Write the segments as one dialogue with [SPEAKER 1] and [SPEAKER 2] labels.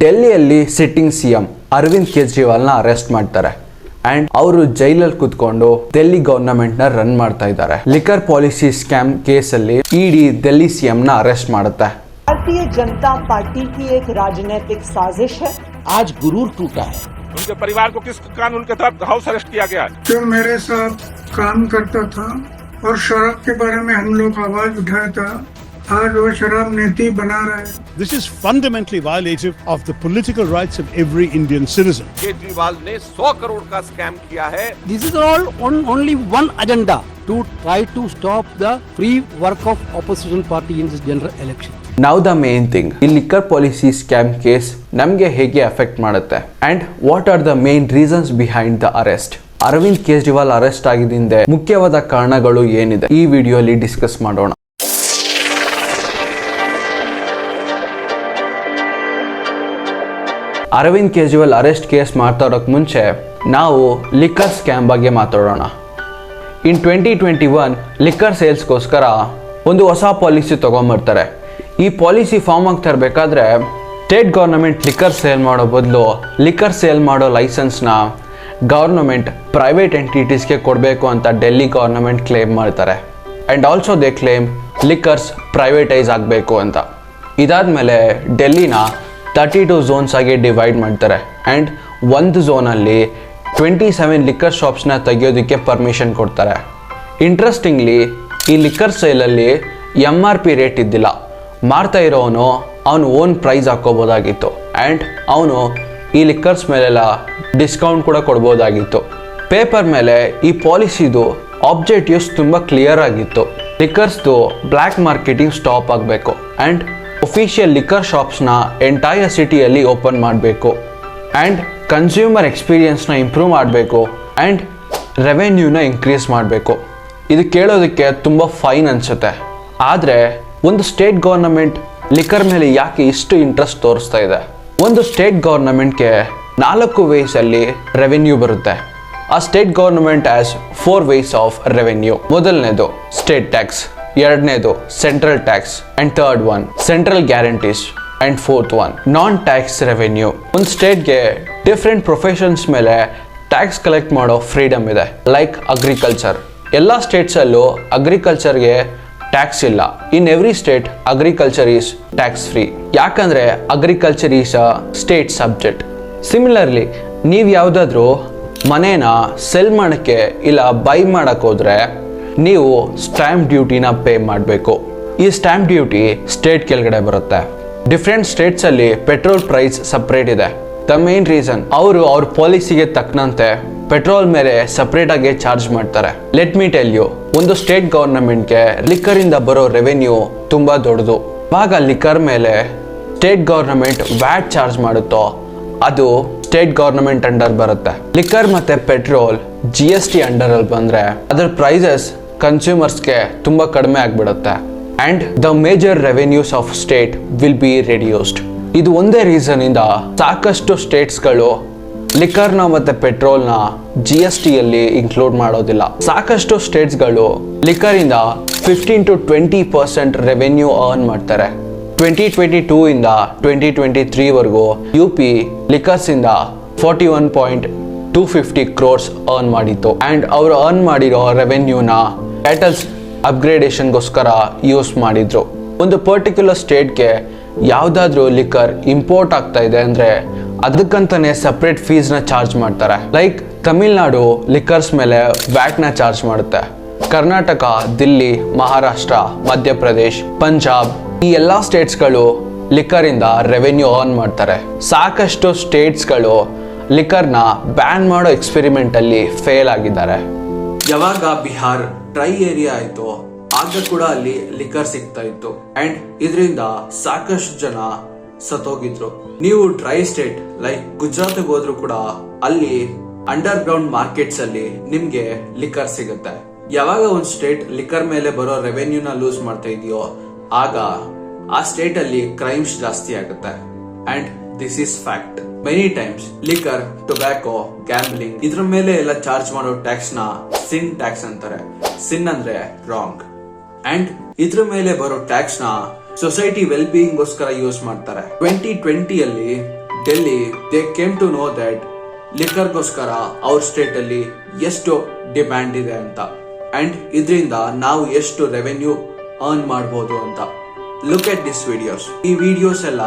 [SPEAKER 1] ಡೆಲ್ಲಿಯಲ್ಲಿ sitting CM Arvind ಕೇಜ್ರಿವಾಲ್ನ arrest ಮಾಡ್ತಾರೆ and ಅವರು ಜೈಲಲ್ಲಿ ಕುತ್ಕೊಂಡು ಡೆಲ್ಲಿ ಗವರ್ನಮೆಂಟ್ ನ ರನ್ ಮಾಡ್ತಾ ಇದ್ದಾರೆ ಲಿಕರ್ ಪಾಲಿಸಿ ಸ್ಕ್ಯಾಮ್ ಕೇಸಲ್ಲಿ ಇಡಿ ಡೆಲ್ಲಿ ಸಿಎಂ ನ ಅರೆಸ್ಟ್ ಮಾಡುತ್ತೆ
[SPEAKER 2] भारतीय जनता पार्टी की एक राजनीतिक साजिश है
[SPEAKER 3] आज गुरूर टूटा है
[SPEAKER 4] उनके परिवार को किस कानून के तहत हाउस अरेस्ट किया गया है
[SPEAKER 5] जो मेरे साथ काम करता था और शराब के बारे में हम लोग आवाज उठाया था आज वो शराब नीति बना रहे हैं
[SPEAKER 6] This is fundamentally violative of the political rights of every Indian citizen.
[SPEAKER 4] Kejriwal ने 100 करोड़ का स्कैम किया है
[SPEAKER 7] This is all on only one agenda to try to stop the free work of opposition party in this general election.
[SPEAKER 1] ನಾವು the main thing ಈ liquor policy scam case ನಮಗೆ ಹೇಗೆ affect ಮಾಡುತ್ತೆ and what are the main reasons behind the arrest Arvind Kejriwal arrest ಆಗಿದ್ದ ಮುಖ್ಯವಾದ ಕಾರಣಗಳು ಏನಿದೆ ಈ ವಿಡಿಯೋಲಿ ಡಿಸ್ಕಸ್ ಮಾಡೋಣ ಅರವಿಂದ್ ಕೇಜ್ರಿವಾಲ್ ಅರೆಸ್ಟ್ ಕೇಸ್ ಮಾತಾಡೋಕೆ ಮುಂಚೆ ನಾವು ಲಿಕ್ಕರ್ ಸ್ಕ್ಯಾಮ್ ಬಗ್ಗೆ ಮಾತಾಡೋಣ. In twenty twenty one liquor ಸೇಲ್ಸ್ಗೋಸ್ಕರ ಒಂದು ಹೊಸ ಪಾಲಿಸಿ ತೊಗೊಂಬರ್ತಾರೆ. ಈ ಪಾಲಿಸಿ ಫಾರ್ಮ್ ಆಗ್ತಾ ಇರಬೇಕಾದ್ರೆ ಸ್ಟೇಟ್ ಗೌರ್ನಮೆಂಟ್ ಲಿಕ್ಕರ್ ಸೇಲ್ ಮಾಡೋ ಬದಲು ಲಿಕ್ಕರ್ ಸೇಲ್ ಮಾಡೋ ಲೈಸೆನ್ಸ್ನ ಗೌರ್ನಮೆಂಟ್ ಪ್ರೈವೇಟ್ ಎಂಟಿಟೀಸ್ಗೆ ಕೊಡಬೇಕು ಅಂತ ಡೆಲ್ಲಿ ಗೌರ್ನಮೆಂಟ್ ಕ್ಲೇಮ್ ಮಾಡ್ತಾರೆ. And also they claim liquors privatise ಆಗಬೇಕು ಅಂತ. ಇದಾದ ಮೇಲೆ ಡೆಲ್ಲಿನ ತರ್ಟಿ ಟು ಝೋನ್ಸ್ ಆಗಿ ಡಿವೈಡ್ ಮಾಡ್ತಾರೆ. ಆ್ಯಂಡ್ ಒಂದು ಝೋನಲ್ಲಿ ಟ್ವೆಂಟಿ ಸೆವೆನ್ ಲಿಕ್ಕರ್ ಶಾಪ್ಸ್ನ ತೆಗೆಯೋದಕ್ಕೆ ಪರ್ಮಿಷನ್ ಕೊಡ್ತಾರೆ. ಇಂಟ್ರೆಸ್ಟಿಂಗ್ಲಿ ಈ ಲಿಕ್ಕರ್ ಸೇಲಲ್ಲಿ ಎಂ ಆರ್ ಪಿ ರೇಟ್ ಇದ್ದಿಲ್ಲ. ಮಾರ್ತಾ ಇರೋವನು ಅವನು ಓನ್ ಪ್ರೈಸ್ ಹಾಕೋಬೋದಾಗಿತ್ತು ಆ್ಯಂಡ್ ಅವನು ಈ ಲಿಕ್ಕರ್ಸ್ ಮೇಲೆಲ್ಲ ಡಿಸ್ಕೌಂಟ್ ಕೂಡ ಕೊಡ್ಬೋದಾಗಿತ್ತು. ಪೇಪರ್ ಮೇಲೆ ಈ ಪಾಲಿಸಿದು ಆಬ್ಜೆಕ್ಟಿವ್ಸ್ ತುಂಬ ಕ್ಲಿಯರ್ ಆಗಿತ್ತು. ಲಿಕ್ಕರ್ಸ್ದು ಬ್ಲ್ಯಾಕ್ ಮಾರ್ಕೆಟಿಂಗ್ ಸ್ಟಾಪ್ ಆಗಬೇಕು. ಆ್ಯಂಡ್ ಒಫಿಷಿಯಲ್ ಲಿಕ್ಕರ್ ಶಾಪ್ಸ್ನ ಎಂಟೈರ್ ಸಿಟಿಯಲ್ಲಿ ಓಪನ್ ಮಾಡಬೇಕು. ಆ್ಯಂಡ್ ಕನ್ಸ್ಯೂಮರ್ ಎಕ್ಸ್ಪೀರಿಯನ್ಸ್ನ ಇಂಪ್ರೂವ್ ಮಾಡಬೇಕು. ಆ್ಯಂಡ್ ರೆವೆನ್ಯೂನ ಇನ್ಕ್ರೀಸ್ ಮಾಡಬೇಕು. ಇದು ಕೇಳೋದಕ್ಕೆ ತುಂಬ ಫೈನ್ ಅನಿಸುತ್ತೆ. ಆದರೆ ಒಂದು ಸ್ಟೇಟ್ ಗೌರ್ನಮೆಂಟ್ ಲಿಕ್ಕರ್ ಮೇಲೆ ಯಾಕೆ ಇಷ್ಟು ಇಂಟ್ರೆಸ್ಟ್ ತೋರಿಸ್ತಾ ಇದೆ? ಒಂದು ಸ್ಟೇಟ್ ಗೌರ್ನಮೆಂಟ್ಗೆ ನಾಲ್ಕು ವೇಸಲ್ಲಿ ರೆವೆನ್ಯೂ ಬರುತ್ತೆ. ಆ state government has four ways of revenue ಮೊದಲನೇದು ಸ್ಟೇಟ್ ಟ್ಯಾಕ್ಸ್ ಎರಡನೇದು central tax and third one central guarantees and fourth one non tax revenue ಒಂದು ಸ್ಟೇಟ್ಗೆ ಡಿಫ್ರೆಂಟ್ ಪ್ರೊಫೆಷನ್ಸ್ ಮೇಲೆ ಟ್ಯಾಕ್ಸ್ ಕಲೆಕ್ಟ್ ಮಾಡೋ ಫ್ರೀಡಮ್ ಇದೆ. ಲೈಕ್ ಅಗ್ರಿಕಲ್ಚರ್ ಎಲ್ಲ ಸ್ಟೇಟ್ಸಲ್ಲೂ ಅಗ್ರಿಕಲ್ಚರ್ಗೆ ಟ್ಯಾಕ್ಸ್ ಇಲ್ಲ. In every state agriculture is tax free ಯಾಕಂದ್ರೆ agriculture is a state subject similarly ನೀವು ಯಾವುದಾದ್ರೂ ಮನೇನ ಸೆಲ್ ಮಾಡೋಕ್ಕೆ ಇಲ್ಲ ಬೈ ಮಾಡೋಕ್ಕೋದ್ರೆ ನೀವು ಸ್ಟ್ಯಾಂಪ್ ಡ್ಯೂಟಿನ ಪೇ ಮಾಡಬೇಕು. ಈ ಸ್ಟ್ಯಾಂಪ್ ಡ್ಯೂಟಿ ಸ್ಟೇಟ್ ಕೆಳಗಡೆ ಬರುತ್ತೆ. ಡಿಫ್ರೆಂಟ್ ಸ್ಟೇಟ್ಸಲ್ಲಿ ಪೆಟ್ರೋಲ್ ಪ್ರೈಸ್ ಸಪ್ರೇಟ್ ಇದೆ. ದ ಮೇನ್ ರೀಸನ್ ಅವರು ಅವ್ರ ಪಾಲಿಸಿಗೆ ತಕ್ಕನಂತೆ ಪೆಟ್ರೋಲ್ ಮೇಲೆ ಸಪ್ರೇಟ್ ಆಗಿ ಚಾರ್ಜ್ ಮಾಡ್ತಾರೆ. ಲೆಟ್ ಮೀ ಟೆಲ್ ಯು ಒಂದು ಸ್ಟೇಟ್ ಗವರ್ನಮೆಂಟ್ಗೆ ಲಿಕ್ಕರ್ ಇಂದ ಬರೋ ರೆವೆನ್ಯೂ ತುಂಬಾ ದೊಡ್ಡದು. ಆಗ ಲಿಕ್ಕರ್ ಮೇಲೆ ಸ್ಟೇಟ್ ಗವರ್ನಮೆಂಟ್ ವ್ಯಾಟ್ ಚಾರ್ಜ್ ಮಾಡುತ್ತೋ, ಅದು ಸ್ಟೇಟ್ ಗವರ್ನಮೆಂಟ್ ಅಂಡರ್ ಬರುತ್ತೆ. ಲಿಕ್ಕರ್ ಮತ್ತೆ petrol G S T under ಅಲ್ಲಿ ಬಂದ್ರೆ ಅದರ ಪ್ರೈಸಸ್ ಕನ್ಸ್ಯೂಮರ್ಸ್ಗೆ ತುಂಬ ಕಡಿಮೆ ಆಗ್ಬಿಡುತ್ತೆ. And the major revenues of state will be reduced ಇದು ಒಂದೇ ರೀಸನ್ ಇಂದ ಸಾಕಷ್ಟು ಸ್ಟೇಟ್ಸ್ಗಳು ಲಿಕ್ಕರ್ನ ಮತ್ತೆ ಪೆಟ್ರೋಲ್ನ ಜಿ ಎಸ್ ಟಿಯಲ್ಲಿ ಇನ್ಕ್ಲೂಡ್ ಮಾಡೋದಿಲ್ಲ. ಸಾಕಷ್ಟು ಸ್ಟೇಟ್ಸ್ಗಳು ಲಿಕ್ಕರಿಂದ fifteen to twenty percent revenue earn ಮಾಡ್ತಾರೆ. ಟ್ವೆಂಟಿ ಟ್ವೆಂಟಿ ಟೂ ಇಂದ ಟ್ವೆಂಟಿ ಟ್ವೆಂಟಿ ತ್ರೀವರೆಗೂ ಯು ಪಿ ಲಿಕರ್ಸ್ ಇಂದ forty one point two fifty crores earn ಮಾಡಿತ್ತು. ಆ್ಯಂಡ್ ಅವರು ಅರ್ನ್ ಮಾಡಿರೋ ರೆವೆನ್ಯೂನ ಕ್ಯಾಟಲ್ಸ್ ಅಪ್ಗ್ರೇಡೇಷನ್ಗೋಸ್ಕರ ಯೂಸ್ ಮಾಡಿದ್ರು. ಒಂದು ಪರ್ಟಿಕ್ಯುಲರ್ ಸ್ಟೇಟ್ಗೆ ಯಾವುದಾದ್ರೂ ಲಿಕ್ಕರ್ ಇಂಪೋರ್ಟ್ ಆಗ್ತಾ ಇದೆ ಅಂದರೆ ಅದಕ್ಕಂತಾನೆ ಸಪ್ರೇಟ್ ಫೀಸ್ನ ಚಾರ್ಜ್ ಮಾಡ್ತಾರೆ. ಲೈಕ್ ತಮಿಳ್ನಾಡು ಲಿಕ್ಕರ್ಸ್ ಮೇಲೆ ವ್ಯಾಟ್ನ ಚಾರ್ಜ್ ಮಾಡುತ್ತೆ. ಕರ್ನಾಟಕ ದಿಲ್ಲಿ ಮಹಾರಾಷ್ಟ್ರ ಮಧ್ಯಪ್ರದೇಶ್ ಪಂಜಾಬ್ ಈ ಎಲ್ಲ ಸ್ಟೇಟ್ಸ್ಗಳು ಲಿಕ್ಕರಿಂದ ರೆವೆನ್ಯೂ ಆನ್ ಮಾಡ್ತಾರೆ. ಸಾಕಷ್ಟು ಸ್ಟೇಟ್ಸ್ಗಳು ಲಿಕ್ಕರ್ನ ಬ್ಯಾನ್ ಮಾಡೋ ಎಕ್ಸ್ಪೆರಿಮೆಂಟಲ್ಲಿ ಫೇಲ್ ಆಗಿದ್ದಾರೆ. ಯಾವಾಗ ಬಿಹಾರ್ ಡ್ರೈ ಏರಿಯಾ ಆಯ್ತು ಆಗ ಕೂಡ ಅಲ್ಲಿ ಲಿಕ್ಕರ್ ಸಿಗ್ತಾ ಇತ್ತು. ಅಂಡ್ ಇದರಿಂದ ಸಾಕಷ್ಟು ಜನ ಸತ್ತೋಗಿದ್ರು. ನೀವು ಡ್ರೈ ಸ್ಟೇಟ್ ಲೈಕ್ ಗುಜರಾತ್ ಹೋದ್ರು ಕೂಡ ಅಲ್ಲಿ ಅಂಡರ್ ಗ್ರೌಂಡ್ ಮಾರ್ಕೆಟ್ಸ್ ಅಲ್ಲಿ ನಿಮ್ಗೆ ಲಿಕ್ಕರ್ ಸಿಗುತ್ತೆ. ಯಾವಾಗ ಒಂದು ಸ್ಟೇಟ್ ಲಿಕ್ಕರ್ ಮೇಲೆ ಬರೋ ರೆವೆನ್ಯೂನ ಲೂಸ್ ಮಾಡ್ತಾ ಇದೆಯೋ, ಆಗ ಆ ಸ್ಟೇಟ್ ಅಲ್ಲಿ ಕ್ರೈಮ್ಸ್ ಜಾಸ್ತಿ ಆಗುತ್ತೆ. And this is fact many times liquor tobacco gambling ಇದ್ರ ಮೇಲೆ ಎಲ್ಲ ಚಾರ್ಜ್ ಮಾಡೋ ಟ್ಯಾಕ್ಸ್ನ ಸಿನ್ ಟ್ಯಾಕ್ಸ್ ಅಂತಾರೆ. ಸಿನ್ ಅಂದ್ರೆ ರಾಂಗ್ ಅಂಡ್ ಇದ್ರ ಮೇಲೆ ಬರೋ ಟ್ಯಾಕ್ಸ್ನ ಸೊಸೈಟಿ ವೆಲ್ ಬೀಯಿಂಗ್ ಗೋಸ್ಕರ ಯೂಸ್ ಮಾಡ್ತಾರೆ. ಟ್ವೆಂಟಿ ಟ್ವೆಂಟಿ ಅಲ್ಲಿ Delhi they came to know that ಲಿಕ್ಕರ್ಗೋಸ್ಕರ ಅವ್ರ ಸ್ಟೇಟ್ ಅಲ್ಲಿ ಎಷ್ಟು ಡಿಮ್ಯಾಂಡ್ ಇದೆ ಅಂತ. ಅಂಡ್ ಇದರಿಂದ ನಾವು ಎಷ್ಟು ರೆವೆನ್ಯೂ ಅರ್ನ್ ಮಾಡಬಹುದು ಅಂತ. ಲುಕ್ ಎಟ್ ದಿಸ್ ವಿಡಿಯೋಸ್ ಈ ವಿಡಿಯೋಸ್ ಎಲ್ಲ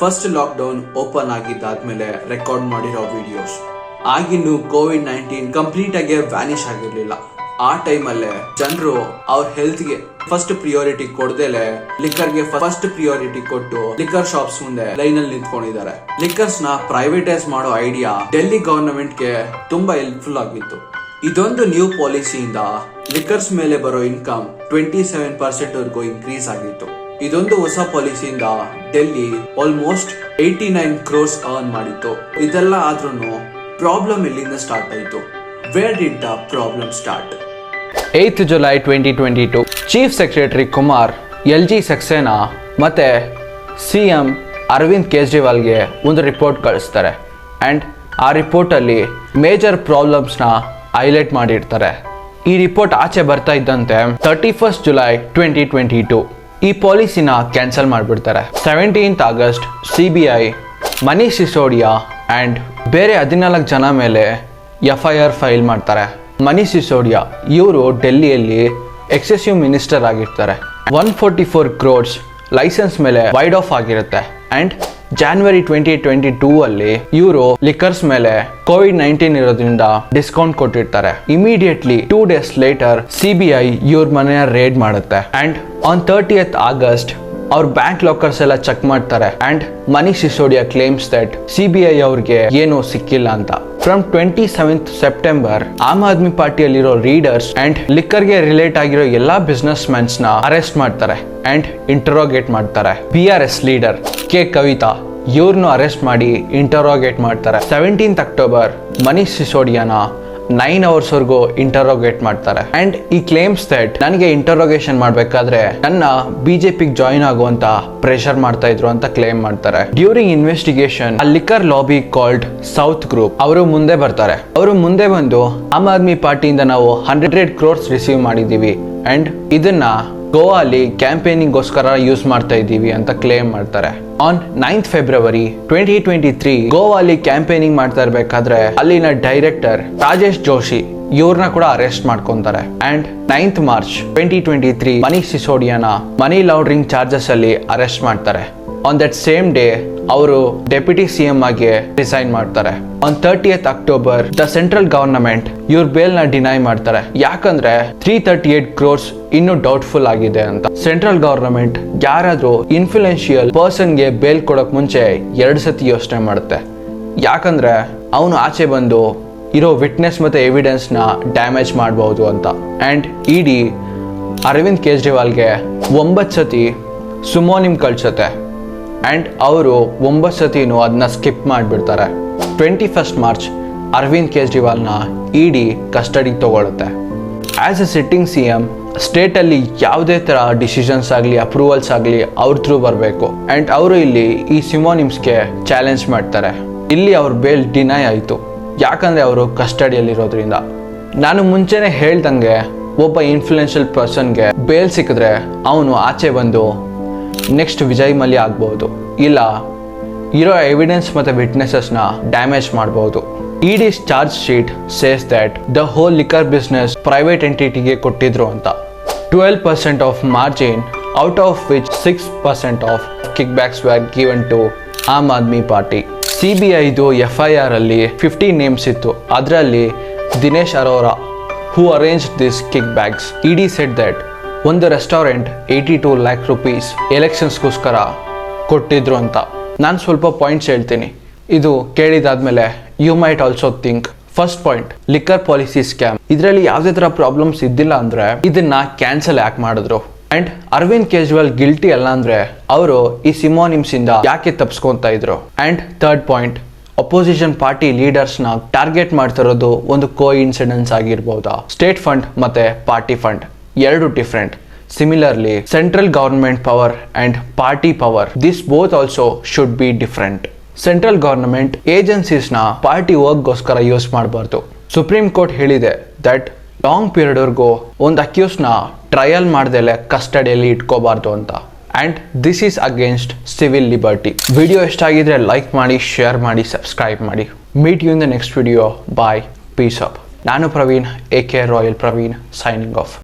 [SPEAKER 1] ಫಸ್ಟ್ ಲಾಕ್ ಡೌನ್ ಓಪನ್ ಆಗಿದ್ದಾದ್ಮೇಲೆ ರೆಕಾರ್ಡ್ ಮಾಡಿರೋ ವಿಡಿಯೋಸ್ ಆಗಿನ್ನು ಕೋವಿಡ್ ನೈನ್ಟೀನ್ ಕಂಪ್ಲೀಟ್ ಆಗಿ ವ್ಯಾನಿಶ್ ಆಗಿರ್ಲಿಲ್ಲ. ಆ ಟೈಮಲ್ಲೇ ಜನರು ಅವ್ರ ಹೆಲ್ತ್ಗೆ ಫಸ್ಟ್ ಪ್ರಿಯೋರಿಟಿ ಕೊಡ್ದೇಲೆ ಲಿಕ್ಕರ್ಗೆ ಫಸ್ಟ್ ಪ್ರಿಯೋರಿಟಿ ಕೊಟ್ಟು ಲಿಕ್ಕರ್ ಶಾಪ್ಸ್ ಮುಂದೆ ಲೈನ್ ಅಲ್ಲಿ ನಿಂತ್ಕೊಂಡಿದ್ದಾರೆ. ಲಿಕ್ಕರ್ಸ್ನ ಪ್ರೈವೇಟೈಸ್ ಮಾಡೋ ಐಡಿಯಾ ಡೆಲ್ಲಿ ಗವರ್ನಮೆಂಟ್ಗೆ ತುಂಬಾ ಹೆಲ್ಪ್ಫುಲ್ ಆಗಿತ್ತು. ಇದೊಂದು ನ್ಯೂ ಪಾಲಿಸಿಯಿಂದ ಲಿಕ್ಕರ್ಸ್ ಮೇಲೆ ಬರೋ ಇನ್ಕಮ್ ಟ್ವೆಂಟಿ ಸೆವೆನ್ ಪರ್ಸೆಂಟ್ ವರೆಗೂ ಇನ್ಕ್ರೀಸ್ ಆಗಿತ್ತು. ಇದೊಂದು ಹೊಸ ಪಾಲಿಸಿಯಿಂದ Delhi almost eighty nine crores earn ಮಾಡಿತ್ತು. ಇದೆಲ್ಲ ಆದ್ರೂ ಪ್ರಾಬ್ಲಮ್ ಇಲ್ಲಿಂದ ಸ್ಟಾರ್ಟ್ ಆಯಿತು? Where did the problem start at July twenty twenty two chief secretary Kumar L G Saxena ಮತ್ತು ಸಿ ಎಂ ಅರವಿಂದ್ ಕೇಜ್ರಿವಾಲ್ಗೆ ಒಂದು ರಿಪೋರ್ಟ್ ಕಳಿಸ್ತಾರೆ. ಆ್ಯಂಡ್ ಆ ರಿಪೋರ್ಟಲ್ಲಿ ಮೇಜರ್ ಪ್ರಾಬ್ಲಮ್ಸ್ನ ಹೈಲೈಟ್ ಮಾಡಿರ್ತಾರೆ. ಈ ರಿಪೋರ್ಟ್ ಆಚೆ ಬರ್ತಾ ಇದ್ದಂತೆ thirty first July twenty twenty two ಈ ಪಾಲಿಸಿನ ಕ್ಯಾನ್ಸಲ್ ಮಾಡಿಬಿಡ್ತಾರೆ. Seventeenth August C B I Manish Sisodia and ಬೇರೆ ಹದಿನಾಲ್ಕು ಜನ ಮೇಲೆ ಎಫ್ ಐ ಆರ್ ಫೈಲ್ ಮಾಡ್ತಾರೆ. ಮನೀಶ್ ಸಿಸೋಡಿಯಾ ಇವರು ಡೆಲ್ಲಿಯಲ್ಲಿ ಎಕ್ಸೆಸಿವ್ ಮಿನಿಸ್ಟರ್ ಆಗಿರ್ತಾರೆ. One forty four crores license ಮೇಲೆ ವೈಡ್ ಆಫ್ ಆಗಿರುತ್ತೆ. And January twenty twenty two ಅಲ್ಲಿ ಇವರು ಲಿಕ್ಕರ್ಸ್ ಮೇಲೆ ಕೋವಿಡ್ ನೈನ್ಟೀನ್ ಇರೋದ್ರಿಂದ ಡಿಸ್ಕೌಂಟ್ ಕೊಟ್ಟಿರ್ತಾರೆ. Immediately two days later C B I ಇವ್ರ ಮನೆಯ ರೇಡ್ ಮಾಡುತ್ತೆ. ಅಂಡ್ ಆನ್ ತರ್ಟಿಯತ್ ಆಗಸ್ಟ್ ಅವ್ರ ಬ್ಯಾಂಕ್ ಲಾಕರ್ಸ್ ಎಲ್ಲ ಚೆಕ್ ಮಾಡ್ತಾರೆ. And Manish Sisodia claims that C B I ಅವ್ರಿಗೆ ಏನು ಸಿಕ್ಕಿಲ್ಲ ಅಂತ. From twenty seventh September Aam Aadmi ಪಾರ್ಟಿಯಲ್ಲಿರೋ leaders and ಲಿಕ್ಕರ್ಗೆ ರಿಲೇಟ್ ಆಗಿರೋ ಎಲ್ಲಾ ಬಿಸ್ನೆಸ್ ಮ್ಯಾನ್ಸ್ನ ಅರೆಸ್ಟ್ ಮಾಡ್ತಾರೆ. ಅಂಡ್ ಇಂಟರೋಗೇಟ್ ಮಾಡ್ತಾರೆ. B R S leader K Kavitha ಇವ್ರನ್ನು arrest ಮಾಡಿ ಇಂಟರೋಗೇಟ್ ಮಾಡ್ತಾರೆ. ಸೆವೆಂಟೀನ್ತ್ ಅಕ್ಟೋಬರ್ ಮನೀಶ್ ಸಿಸೋಡಿಯಾನ ನೈನ್ ಅವರ್ಸ್ ವರೆಗೂ ಇಂಟರೋಗೇಟ್ ಮಾಡ್ತಾರೆ. ಅಂಡ್ ಈ ಕ್ಲೇಮ್ಸ್ ದಟ್ ನನಗೆ ಇಂಟರೋಗೇಷನ್ ಮಾಡಬೇಕಾದ್ರೆ ನನ್ನ ಬಿಜೆಪಿಗೆ ಜಾಯಿನ್ ಆಗುವಂತ ಪ್ರೆಷರ್ ಮಾಡ್ತಾ ಇದ್ರು ಅಂತ ಕ್ಲೇಮ್ ಮಾಡ್ತಾರೆ. ಡ್ಯೂರಿಂಗ್ ಇನ್ವೆಸ್ಟಿಗೇಷನ್ ಆ liquor lobby called south group ಅವರು ಮುಂದೆ ಬರ್ತಾರೆ. ಅವರು ಮುಂದೆ ಬಂದು, ಆಮ್ ಆದ್ಮಿ ಪಾರ್ಟಿಯಿಂದ ನಾವು ಹಂಡ್ರೆಡ್ ಕ್ರೋರ್ಸ್ ರಿಸೀವ್ ಮಾಡಿದ್ದೀವಿ. ಅಂಡ್ ಇದನ್ನ ಗೋವಾ ಕ್ಯಾಂಪೇನಿಂಗ್ಗೋಸ್ಕರ ಕ್ಯಾಂಪೇನಿಂಗ್ ಗೋಸ್ಕರ ಯೂಸ್ ಮಾಡ್ತಾ ಇದ್ದೀವಿ ಅಂತ ಕ್ಲೇಮ್ ಮಾಡ್ತಾರೆ. On ninth February twenty twenty three ಗೋವಾಲಿ campaigning ಮಾಡ್ತಾ ಇರ್ಬೇಕಾದ್ರೆ ಅಲ್ಲಿನ ಡೈರೆಕ್ಟರ್ ರಾಜೇಶ್ ಜೋಶಿ ಇವ್ರನ್ನ ಕೂಡ ಅರೆಸ್ಟ್ ಮಾಡ್ಕೊಂತಾರೆ. And ninth March twenty twenty three Manish ಸಿಸೋಡಿಯಾನ money laundering charges ಅಲ್ಲಿ ಅರೆಸ್ಟ್ ಮಾಡ್ತಾರೆ. ಆನ್ ದಟ್ ಸೇಮ್ ಡೇ ಅವರು ಡೆಪ್ಯೂಟಿ ಸಿ ಎಂ ಆಗಿ ರಿಸೈನ್ ಮಾಡ್ತಾರೆ. On thirtieth October the central government ಇವ್ರ ಬೇಲ್ನ ಡಿನೈ ಮಾಡ್ತಾರೆ. ಯಾಕಂದ್ರೆ ತ್ರೀ ತರ್ಟಿ ಏಟ್ ಕ್ರೋರ್ಸ್ ಇನ್ನು ಡೌಟ್ಫುಲ್ ಆಗಿದೆ ಅಂತ. ಸೆಂಟ್ರಲ್ ಗವರ್ನಮೆಂಟ್ ಯಾರಾದ್ರೂ ಪರ್ಸನ್ಗೆ ಬೇಲ್ ಕೊಡಕ್ ಮುಂಚೆ ಎರಡು ಸತಿ ಯೋಚನೆ ಮಾಡುತ್ತೆ. ಯಾಕಂದ್ರೆ ಅವನು ಆಚೆ ಬಂದು ಇರೋ ವಿಟ್ನೆಸ್ ಮತ್ತೆ ಎವಿಡೆನ್ಸ್ನ ಡ್ಯಾಮೇಜ್ ಮಾಡಬಹುದು ಅಂತ ಅಂಡ್ ಇಡಿ ಅರವಿಂದ್ ಕೇಜ್ರಿವಾಲ್ಗೆ ಒಂಬತ್ತು ಸತಿ ಸುಮೋನಿಮ್ ಕಳ್ಸುತ್ತೆ. ಆ್ಯಂಡ್ ಅವರು ಒಂಬತ್ತು ಸತಿನೂ ಅದನ್ನ ಸ್ಕಿಪ್ ಮಾಡಿಬಿಡ್ತಾರೆ. ಟ್ವೆಂಟಿ ಫಸ್ಟ್ ಮಾರ್ಚ್ ಅರವಿಂದ್ ಕೇಜ್ರಿವಾಲ್ನ ಇಡಿ ಕಸ್ಟಡಿಗೆ ತೊಗೊಳುತ್ತೆ. As a sitting C M ಸ್ಟೇಟಲ್ಲಿ ಯಾವುದೇ ಥರ ಡಿಸಿಷನ್ಸ್ ಆಗಲಿ ಅಪ್ರೂವಲ್ಸ್ ಆಗಲಿ ಅವ್ರ ಥ್ರೂ ಬರಬೇಕು. ಆ್ಯಂಡ್ ಅವರು ಇಲ್ಲಿ ಈ ಸಿಮೋನಿಮ್ಸ್ಗೆ ಚಾಲೆಂಜ್ ಮಾಡ್ತಾರೆ. ಇಲ್ಲಿ ಅವ್ರ ಬೇಲ್ ಡಿನೈ ಆಯಿತು. ಯಾಕಂದರೆ ಅವರು ಕಸ್ಟಡಿಯಲ್ಲಿರೋದ್ರಿಂದ ನಾನು ಮುಂಚೆನೇ ಹೇಳ್ದಂಗೆ ಒಬ್ಬ ಇನ್ಫ್ಲೂಯೆನ್ಷಿಯಲ್ ಪರ್ಸನ್ಗೆ ಬೇಲ್ ಸಿಕ್ಕಿದ್ರೆ ಅವನು ಆಚೆ ಬಂದು ನೆಕ್ಸ್ಟ್ ವಿಜಯ್ ಮಲ್ಯ ಆಗ್ಬೋದು. ಇಲ್ಲ, ಇರೋ ಎವಿಡೆನ್ಸ್ ಮತ್ತು ವಿಟ್ನೆಸಸ್ನ ಡ್ಯಾಮೇಜ್ ಮಾಡ್ಬೋದು. ED charge sheet says that the whole liquor business private ಎಂಟಿಟಿಗೆ ಕೊಟ್ಟಿದ್ರು ಅಂತ. Twelve percent of margin out of which six percent of kickbacks were given to Aam Aadmi party C B ಐದು F I R ಅಲ್ಲಿ fifty names ಇತ್ತು. ಅದರಲ್ಲಿ Dinesh Arora who arrange this kickbacks ED set that ಒಂದು restaurant eighty two lakh rupees ಎಲೆಕ್ಷನ್ಸ್ಗೋಸ್ಕರ ಕೊಟ್ಟಿದ್ರು ಅಂತ. ನಾನು ಸ್ವಲ್ಪ points ಹೇಳ್ತೀನಿ. ಇದು ಕೇಳಿದಾದ್ಮೇಲೆ you might also think first point liquor policy scam ಇದರಲ್ಲಿ ಯಾವುದೇ ಥರ ಪ್ರಾಬ್ಲಮ್ಸ್ ಇದ್ದಿಲ್ಲ ಅಂದ್ರೆ ಇದನ್ನ ಕ್ಯಾನ್ಸಲ್ ಯಾಕೆ ಮಾಡಿದ್ರು? ಅಂಡ್ ಅರವಿಂದ್ ಕೇಜ್ರಿವಾಲ್ ಗಿಲ್ಟಿ ಅಲ್ಲ ಅಂದರೆ ಅವರು ಈ ಸಿಮೋನಿಮ್ಸ್ ಇಂದ ಯಾಕೆ ತಪ್ಸ್ಕೊತಾ ಇದ್ರು? And third point opposition party ಲೀಡರ್ಸ್ನ target ಮಾಡ್ತಿರೋದು ಒಂದು ಕೋ ಇನ್ಸಿಡೆನ್ಸ್ ಆಗಿರ್ಬೋದಾ? ಸ್ಟೇಟ್ ಫಂಡ್ ಮತ್ತೆ ಪಾರ್ಟಿ ಫಂಡ್ ಎರಡು different similarly central government power and party power this both also should be different central government ಏಜೆನ್ಸೀಸ್ನ party ವರ್ಕ್ಗೋಸ್ಕರ ಯೂಸ್ ಮಾಡಬಾರ್ದು. ಸುಪ್ರೀಂ ಕೋರ್ಟ್ ಹೇಳಿದೆ that long ಪೀರಿಯಡ್ವರೆಗೂ ಒಂದು ಅಕ್ಯೂಸ್ನ ಟ್ರಯಲ್ ಮಾಡ್ದೆಲೆ ಕಸ್ಟಡಿಯಲ್ಲಿ ಇಟ್ಕೋಬಾರ್ದು ಅಂತ. And this is against civil liberty video ಇಷ್ಟ ಆಗಿದ್ರೆ ಲೈಕ್ ಮಾಡಿ ಶೇರ್ ಮಾಡಿ ಸಬ್ಸ್ಕ್ರೈಬ್ ಮಾಡಿ. Meet you in the next video bye peace up ನಾನು Praveen A K Royal Praveen signing off